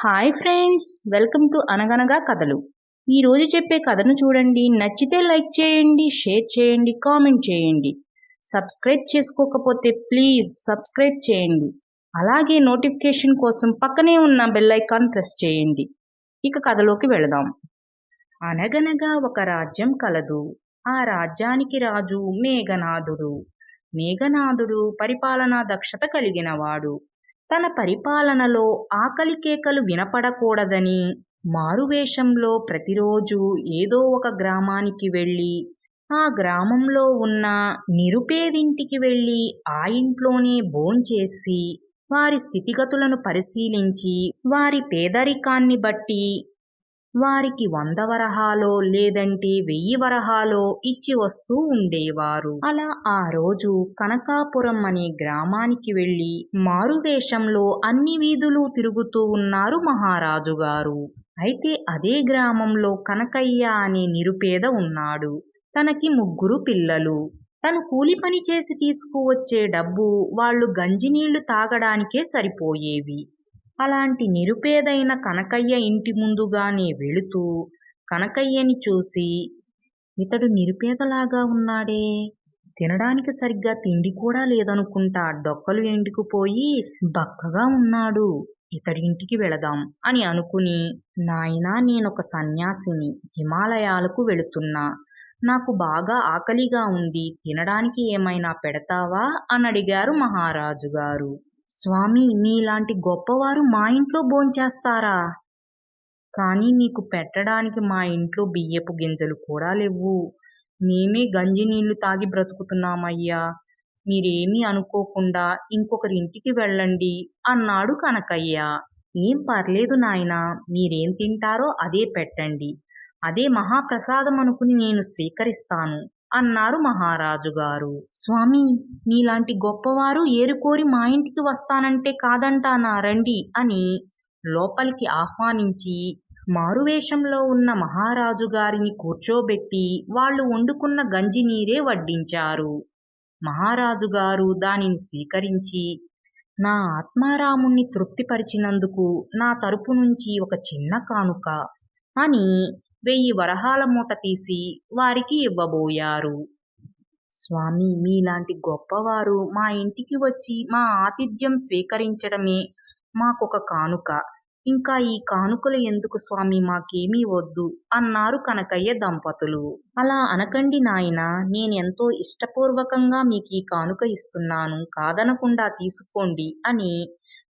Hi friends welcome to అనగనగా కథలు ఈరోజు చెప్పే కథను చూడండి. నచ్చితే లైక్ చేయండి షేర్ చేయండి కామెంట్ చేయండి. సబ్స్క్రైబ్ చేసుకోకపోతే ప్లీజ్ సబ్స్క్రైబ్ చేయండి. అలాగే నోటిఫికేషన్ కోసం పక్కనే ఉన్న బెల్ ఐకాన్ ప్రెస్ చేయండి. ఇక కథలోకి వెళదాం. అనగనగా ఒక రాజ్యం కలదు. ఆ రాజ్యానికి రాజు మేఘనాథుడు. మేఘనాథుడు పరిపాలనా దక్షత కలిగినవాడు తన పరిపాలనలో ఆకలి కేకలు వినపడకూడదని మారువేషంలో ప్రతిరోజు ఏదో ఒక గ్రామానికి వెళ్ళి ఆ గ్రామంలో ఉన్న నిరుపేదింటికి వెళ్ళి ఆ ఇంట్లోనే భోంచేసి వారి స్థితిగతులను పరిశీలించి వారి పేదరికాన్ని బట్టి వారికి వంద వరహాలో లేదంటే వెయ్యి వరహాలో ఇచ్చి వస్తూ ఉండేవారు. అలా ఆ రోజు కనకాపురం అనే గ్రామానికి వెళ్ళి మారువేషంలో అన్ని వీధులు తిరుగుతూ ఉన్నారు మహారాజు గారు. అయితే అదే గ్రామంలో కనకయ్య అనే నిరుపేద ఉన్నాడు. తనకి ముగ్గురు పిల్లలు. తను కూలి పని చేసి తీసుకువచ్చే డబ్బు వాళ్ళు గంజినీళ్ళు తాగడానికే సరిపోయేవి. అలాంటి నిరుపేదైన కనకయ్య ఇంటి ముందుగానే వెళుతూ కనకయ్యని చూసి ఇతడు నిరుపేదలాగా ఉన్నాడే. తినడానికి సరిగ్గా తిండి కూడా లేదనుకుంటా డొక్కలు ఎండుకుపోయి బక్కగా ఉన్నాడు. ఇతడి ఇంటికి వెళదాం అని అనుకుని నాయనా నేనొక సన్యాసిని. హిమాలయాలకు వెళుతున్నా. నాకు బాగా ఆకలిగా ఉంది. తినడానికి ఏమైనా పెడతావా? అని అడిగారు మహారాజు గారు స్వామి మీలాంటి గొప్పవారు మా ఇంట్లో భోంచేస్తారా? కానీ మీకు పెట్టడానికి మా ఇంట్లో బియ్యపు గింజలు కూడా లేవు. మేమే గంజి నీళ్ళు తాగి బ్రతుకుతున్నామయ్యా. మీరేమీ అనుకోకుండా ఇంకొకరి ఇంటికి వెళ్ళండి అన్నాడు కనకయ్య. ఏం పర్లేదు నాయనా మీరేం తింటారో అదే పెట్టండి. అదే మహాప్రసాదం అనుకుని నేను స్వీకరిస్తాను. అన్నారు మహారాజు గారు. స్వామి మీలాంటి గొప్పవారు ఏరుకోరి మా ఇంటికి వస్తానంటే కాదంటానా రండి అని లోపలికి ఆహ్వానించి మారువేషంలో ఉన్న మహారాజు గారిని కూర్చోబెట్టి వాళ్ళు వండుకున్న గంజి నీరే వడ్డించారు. మహారాజు గారు దానిని స్వీకరించి నా ఆత్మారాముణ్ణి తృప్తిపరిచినందుకు నా తరపు నుంచి ఒక చిన్న కానుక అని వెయ్యి వరహాల మూట తీసి వారికి ఇవ్వబోయారు. స్వామి మీలాంటి గొప్పవారు మా ఇంటికి వచ్చి మా ఆతిథ్యం స్వీకరించడమే మాకొక కానుక. ఇంకా ఈ కానుకలు ఎందుకు స్వామి మాకేమీ వద్దు అన్నారు కనకయ్య దంపతులు. అలా అనకండి నాయన నేనెంతో ఇష్టపూర్వకంగా మీకు ఈ కానుక ఇస్తున్నాను కాదనకుండా తీసుకోండి అని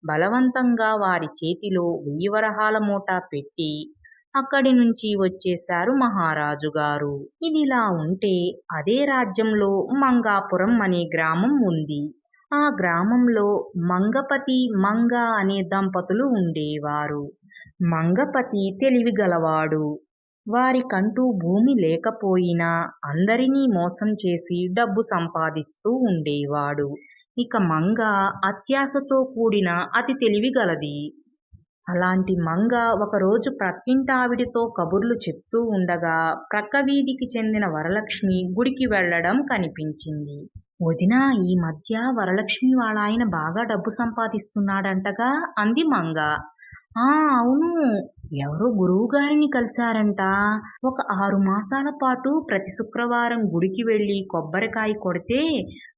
బలవంతంగా వారి చేతిలో వెయ్యి వరహాల మూట పెట్టి అక్కడి నుంచి వచ్చేశారు మహారాజు గారు. ఇదిలా ఉంటే అదే రాజ్యంలో మంగాపురం అనే గ్రామం ఉంది. ఆ గ్రామంలో మంగపతి మంగ అనే దంపతులు ఉండేవారు. మంగపతి తెలివిగలవాడు వారికంటూ భూమి లేకపోయినా అందరినీ మోసం చేసి డబ్బు సంపాదిస్తూ ఉండేవాడు. ఇక మంగ అత్యాశతో కూడిన అతి తెలివిగలది అలాంటి మంగ ఒకరోజు ప్రక్కింటావిడితో కబుర్లు చెప్తూ ఉండగా ప్రక్క వీధికి చెందిన వరలక్ష్మి గుడికి వెళ్ళడం కనిపించింది. వదినా ఈ మధ్య వరలక్ష్మి వాళ్ళ ఆయన బాగా డబ్బు సంపాదిస్తున్నాడంటగా? అంది మంగ. ఆ అవును. ఎవరో గురువు గారిని కలిశారంట. ఒక ఆరు మాసాల పాటు ప్రతి శుక్రవారం గుడికి వెళ్ళి కొబ్బరికాయ కొడితే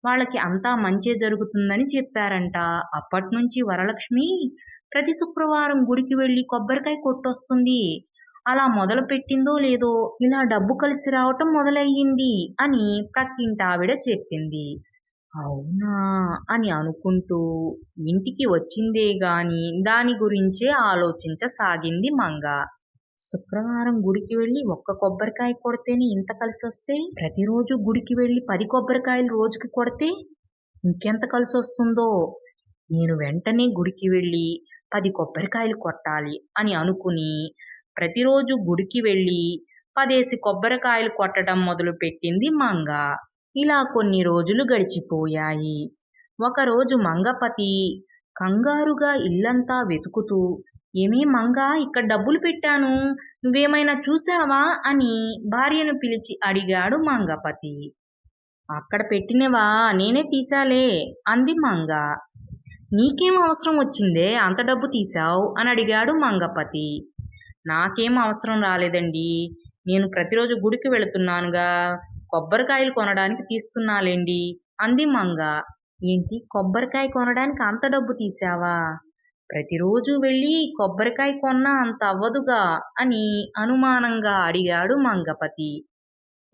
వాళ్ళకి అంతా మంచి జరుగుతుందని చెప్పారంట. అప్పటి నుంచి వరలక్ష్మి ప్రతి శుక్రవారం గుడికి వెళ్ళి కొబ్బరికాయ కొట్టొస్తుంది. అలా మొదలు పెట్టిందో లేదో ఇలా డబ్బు కలిసి రావటం మొదలయ్యింది అని ప్రక్కింటి ఆవిడ చెప్పింది. అవునా అని అనుకుంటూ ఇంటికి వచ్చిందే గాని దాని గురించే ఆలోచించసాగింది మంగ. శుక్రవారం గుడికి వెళ్ళి ఒక్క కొబ్బరికాయ కొడితేనే ఇంత కలిసి వస్తే ప్రతిరోజు గుడికి వెళ్ళి పది కొబ్బరికాయలు రోజుకి కొడితే ఇంకెంత కలిసి వస్తుందో నేను వెంటనే గుడికి వెళ్ళి పది కొబ్బరికాయలు కొట్టాలి అని అనుకుని ప్రతిరోజు గుడికి వెళ్ళి పదేసి కొబ్బరికాయలు కొట్టడం మొదలుపెట్టింది మంగ. ఇలా కొన్ని రోజులు గడిచిపోయాయి. ఒకరోజు మంగపతి కంగారుగా ఇల్లంతా వెతుకుతూ ఏమీ మంగ ఇక్కడ డబ్బులు పెట్టాను. నువ్వేమైనా చూసావా? అని భార్యను పిలిచి అడిగాడు మంగపతి. అక్కడ పెట్టినవా? నేనే తీసాలే అంది మంగ. నీకేం అవసరం వచ్చిందే? అంత డబ్బు తీసావు అని అడిగాడు మంగపతి. నాకేం అవసరం రాలేదండి. నేను ప్రతిరోజు గుడికి వెళుతున్నానుగా. కొబ్బరికాయలు కొనడానికి తీస్తున్నాలేండి? అంది మంగ. ఏంటి? కొబ్బరికాయ కొనడానికి అంత డబ్బు తీసావా ప్రతిరోజు వెళ్ళి కొబ్బరికాయ కొన్నా అంత అవ్వదుగా? అని అనుమానంగా అడిగాడు మంగపతి.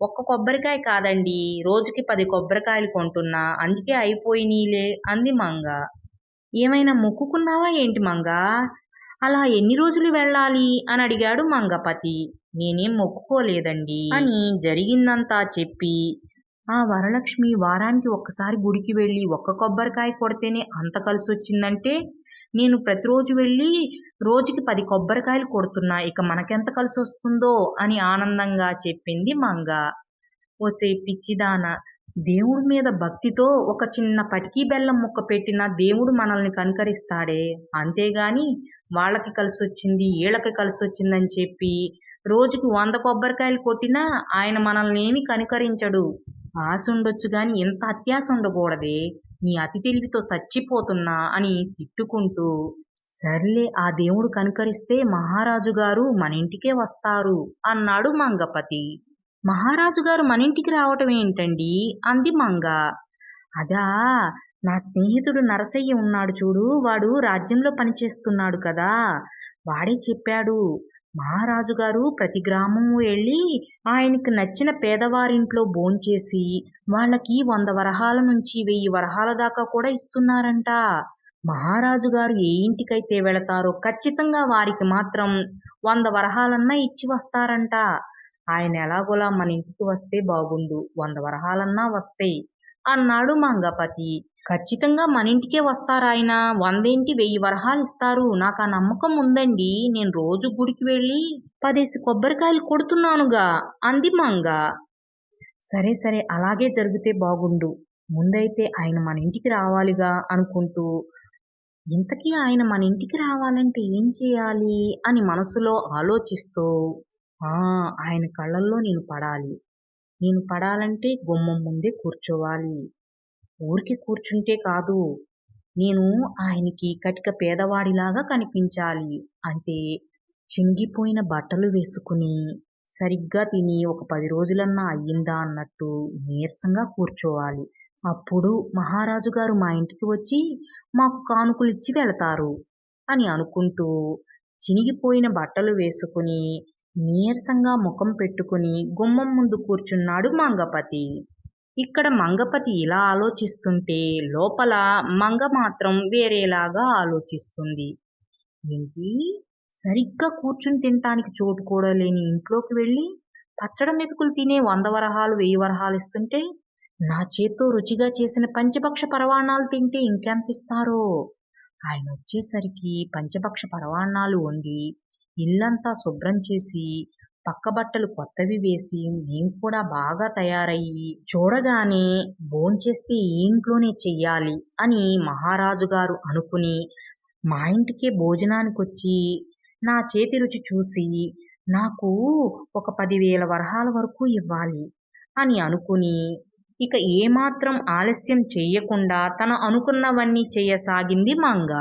ఒక్క కొబ్బరికాయ కాదండి. రోజుకి పది కొబ్బరికాయలు కొంటున్నా. అందుకే అయిపోయినీలే అంది మంగ. ఏమైనా మొక్కుకున్నావా ఏంటి మంగ? అలా ఎన్ని రోజులు వెళ్ళాలి? అని అడిగాడు మంగపతి. నేనేం మొక్కుకోలేదండి. అని జరిగిందంతా చెప్పి ఆ వరలక్ష్మి వారానికి ఒక్కసారి గుడికి వెళ్ళి ఒక్క కొబ్బరికాయ కొడితేనే అంత కలిసి వచ్చిందంటే నేను ప్రతిరోజు వెళ్ళి రోజుకి పది కొబ్బరికాయలు కొడుతున్నా ఇక మనకెంత కలిసి వస్తుందో అని ఆనందంగా చెప్పింది మంగ. ఓసే పిచ్చిదాన దేవుడి మీద భక్తితో ఒక చిన్న పటికీ బెల్లం ముక్క పెట్టిన దేవుడు మనల్ని కనుకరిస్తాడే. అంతేగాని వాళ్ళకి కలిసి వచ్చింది వీళ్ళకి కలిసి వచ్చిందని చెప్పి రోజుకి వంద కొబ్బరికాయలు కొట్టినా ఆయన మనల్ని ఏమి కనుకరించడు. ఆశ ఉండొచ్చు గాని ఇంత అత్యాశ ఉండకూడదే. నీ అతి తెలివితో చచ్చిపోతున్నా అని తిట్టుకుంటూ సర్లే ఆ దేవుడు కనుకరిస్తే మహారాజు గారు మన ఇంటికే వస్తారు అన్నాడు మంగపతి. మహారాజు గారు మన ఇంటికి రావటం ఏంటండి? అంది మంగ. అదా నా స్నేహితుడు నరసయ్య ఉన్నాడు చూడు వాడు రాజ్యంలో పనిచేస్తున్నాడు కదా. వాడే చెప్పాడు మహారాజు గారు ప్రతి గ్రామము వెళ్ళి ఆయనకు నచ్చిన పేదవారింట్లో భోంచేసి వాళ్ళకి వంద వరహాల నుంచి వెయ్యి వరహాల దాకా కూడా ఇస్తున్నారంట. మహారాజు గారు ఏ ఇంటికైతే వెళతారో ఖచ్చితంగా వారికి మాత్రం వంద వరహాలన్నా ఇచ్చి వస్తారంట. ఆయన ఎలాగోలా మన ఇంటికి వస్తే బాగుండు వంద వరహాలన్నా వస్తాయి అన్నాడు మంగపతి. ఖచ్చితంగా మన ఇంటికే వస్తారాయన వందేంటి వెయ్యి వరహాలు ఇస్తారు? నాకు ఆ నమ్మకం ఉందండి. నేను రోజు గుడికి వెళ్ళి పదేసి కొబ్బరికాయలు కొడుతున్నానుగా అంది మంగ. సరే సరే అలాగే జరిగితే బాగుండు. ముందైతే ఆయన మన ఇంటికి రావాలిగా అనుకుంటూ ఇంతకీ ఆయన మన ఇంటికి రావాలంటే ఏం చేయాలి అని మనసులో ఆలోచిస్తూ ఆయన కళ్ళల్లో నేను పడాలి. నేను పడాలంటే గుమ్మం ముందే కూర్చోవాలి. ఊరికి కూర్చుంటే కాదు. నేను ఆయనకి కటిక పేదవాడిలాగా కనిపించాలి అంటే చినిగిపోయిన బట్టలు వేసుకుని సరిగ్గా తిని ఒక పది రోజులన్నా అయ్యిందా అన్నట్టు నీరసంగా కూర్చోవాలి. అప్పుడు మహారాజు గారు మా ఇంటికి వచ్చి మాకు కానుకలు ఇచ్చి వెళతారు అని అనుకుంటూ చినిగిపోయిన బట్టలు వేసుకుని నీరసంగా ముఖం పెట్టుకుని గుమ్మం ముందు కూర్చున్నాడు మంగపతి. ఇక్కడ మంగపతి ఇలా ఆలోచిస్తుంటే లోపల మంగ మాత్రం వేరేలాగా ఆలోచిస్తుంది. ఏంటి? సరిగ్గా కూర్చుని తినటానికి చోటు కూడా లేని ఇంట్లోకి వెళ్ళి పచ్చడి మెతుకులు తినే వంద వరహాలు వెయ్యి వరహాలు ఇస్తుంటే నా చేత్తో రుచిగా చేసిన పంచపక్ష పరవాణాలు తింటే ఇంకెంత ఇస్తారో? ఆయన వచ్చేసరికి పంచపక్ష పరవాణాలు వండి ఇల్లంతా శుభ్రం చేసి పక్క బట్టలు కొత్తవి వేసి మేము కూడా బాగా తయారయ్యి చూడగానే భోంచేస్తే ఇంట్లోనే చెయ్యాలి అని మహారాజు గారు అనుకుని మా ఇంటికే భోజనానికి వచ్చి నా చేతి రుచి చూసి నాకు ఒక పదివేల వరహాల వరకు ఇవ్వాలి అని అనుకుని ఇక ఏమాత్రం ఆలస్యం చెయ్యకుండా తను అనుకున్నవన్నీ చెయ్యసాగింది మంగ.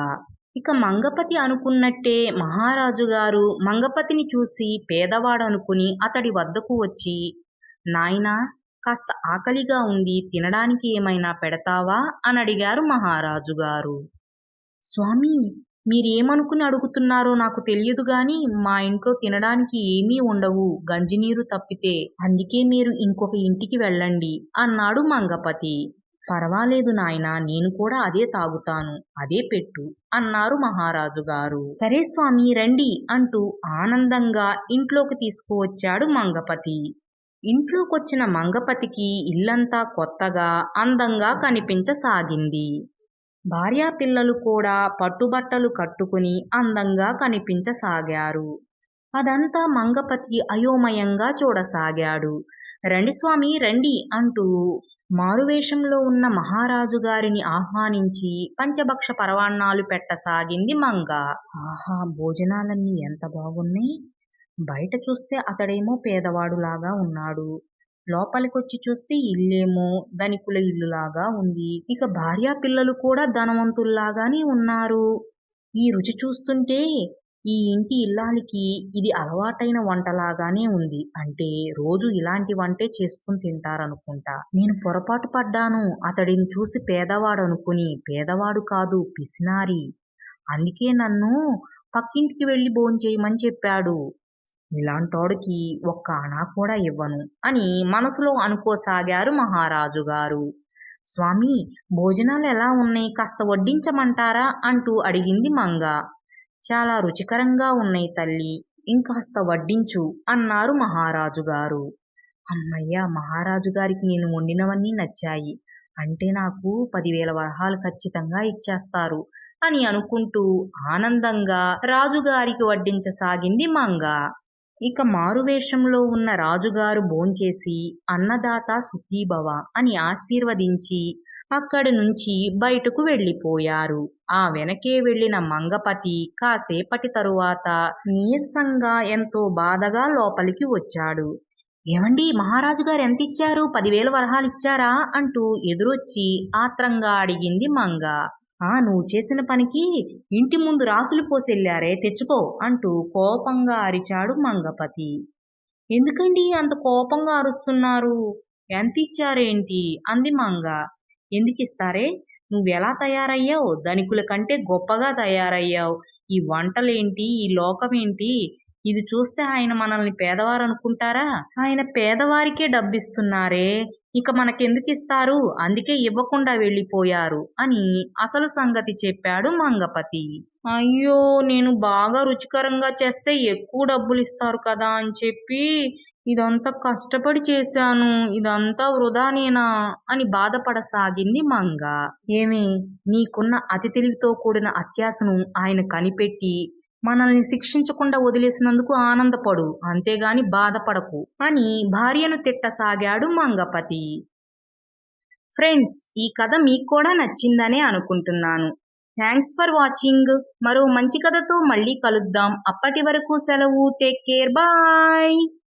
ఇక మంగపతి అనుకున్నట్టే మహారాజు గారు మంగపతిని చూసి పేదవాడు అనుకుని అతడి వద్దకు వచ్చి నాయనా కాస్త ఆకలిగా ఉంది తినడానికి ఏమైనా పెడతావా? అని అడిగారు మహారాజు గారు. స్వామి మీరేమనుకుని అడుగుతున్నారో నాకు తెలియదు గాని మా ఇంట్లో తినడానికి ఏమీ ఉండవు గంజినీరు తప్పితే అందుకే మీరు ఇంకొక ఇంటికి వెళ్ళండి అన్నాడు మంగపతి. పర్వాలేదు నాయనా నేను కూడా అదే తాగుతాను అదే పెట్టు అన్నారు మహారాజు గారు. సరే స్వామి రండి అంటూ ఆనందంగా ఇంట్లోకి తీసుకువచ్చాడు మంగపతి. ఇంట్లోకొచ్చిన మంగపతికి ఇల్లంతా కొత్తగా అందంగా కనిపించసాగింది. భార్యా పిల్లలు కూడా పట్టుబట్టలు కట్టుకుని అందంగా కనిపించసాగారు. అదంతా మంగపతి అయోమయంగా చూడసాగాడు. రండి స్వామి రండి అంటూ మారువేషంలో ఉన్న మహారాజు గారిని ఆహ్వానించి పంచభక్ష పరవాణాలు పెట్టసాగింది మంగ. ఆహా భోజనాలన్నీ ఎంత బాగున్నాయి. బయట చూస్తే అతడేమో పేదవాడులాగా ఉన్నాడు. లోపలికొచ్చి చూస్తే ఇల్లేమో ధనికుల ఇల్లులాగా ఉంది. ఇక భార్యా పిల్లలు కూడా ధనవంతుల్లాగానే ఉన్నారు. ఈ రుచి చూస్తుంటే ఈ ఇంటి ఇల్లాలికి ఇది అలవాటైన వంటలాగానే ఉంది. అంటే రోజు ఇలాంటి వంటే చేసుకుని తింటారనుకుంటా. నేను పొరపాటు పడ్డాను. అతడిని చూసి పేదవాడు అనుకుని పేదవాడు కాదు పిసినారి. అందుకే నన్ను పక్కింటికి వెళ్ళి భోంచేయమని చెప్పాడు. ఇలాంటోడికి ఒక్క అనా కూడా ఇవ్వను అని మనసులో అనుకోసాగారు మహారాజు గారు. స్వామి భోజనాలు ఎలా ఉన్నాయి? కాస్త వడ్డించమంటారా? అంటూ అడిగింది మంగ. చాలా రుచికరంగా ఉన్నాయి తల్లి. ఇంకాస్త వడ్డించు అన్నారు మహారాజు గారు అమ్మయ్య మహారాజు గారికి నేను వండినవన్నీ నచ్చాయి. అంటే నాకు పదివేల వరహాలు ఖచ్చితంగా ఇచ్చేస్తారు అని అనుకుంటూ ఆనందంగా రాజుగారికి వడ్డించసాగింది మంగ. ఇక మారువేషంలో ఉన్న రాజుగారు భోంచేసి అన్నదాత సుఖీభవ అని ఆశీర్వదించి అక్కడి నుంచి బయటకు వెళ్ళిపోయారు. ఆ వెనకే వెళ్ళిన మంగపతి కాసేపటి తరువాత నీరసంగా ఎంతో బాధగా లోపలికి వచ్చాడు. ఏమండి మహారాజు గారు ఎంత ఇచ్చారు పదివేల వరహాలు ఇచ్చారా అంటూ ఎదురొచ్చి ఆత్రంగా అడిగింది మంగ. ఆ నువ్వు చేసిన పనికి ఇంటి ముందు రాసులు పోసెళ్ళారే తెచ్చుకో అంటూ కోపంగా అరిచాడు మంగపతి. ఎందుకండి అంత కోపంగా అరుస్తున్నారు? ఎంత ఇచ్చారేంటి? అంది మంగ. ఎందుకు ఇస్తారే? నువ్వెలా తయారయ్యావు? ధనికుల కంటే గొప్పగా తయారయ్యావు. ఈ వంటలేంటి? ఈ లోకమేంటి? ఇది చూస్తే ఆయన మనల్ని పేదవారు అనుకుంటారా ఆయన పేదవారికే డబ్బిస్తున్నారే. ఇక మనకెందుకు ఇస్తారు అందుకే ఇవ్వకుండా వెళ్ళిపోయారు అని అసలు సంగతి చెప్పాడు మంగపతి. అయ్యో నేను బాగా రుచికరంగా చేస్తే ఎక్కువ డబ్బులు ఇస్తారు కదా అని చెప్పి ఇదంతా కష్టపడి చేశాను. ఇదంతా వృధానేనా అని బాధపడసాగింది మంగ. ఏమి నీకున్న అతి తెలివితో కూడిన అత్యాసను ఆయన కనిపెట్టి మనల్ని శిక్షించకుండా వదిలేసినందుకు ఆనందపడు. అంతేగాని బాధపడకు. అని భార్యను తిట్టసాగాడు మంగపతి. ఫ్రెండ్స్ ఈ కథ మీకు కూడా నచ్చిందనే అనుకుంటున్నాను. Thanks for watching. మరో మంచి కథతో మళ్ళీ కలుద్దాం. అప్పటి వరకు సెలవు. Take care. బాయ్.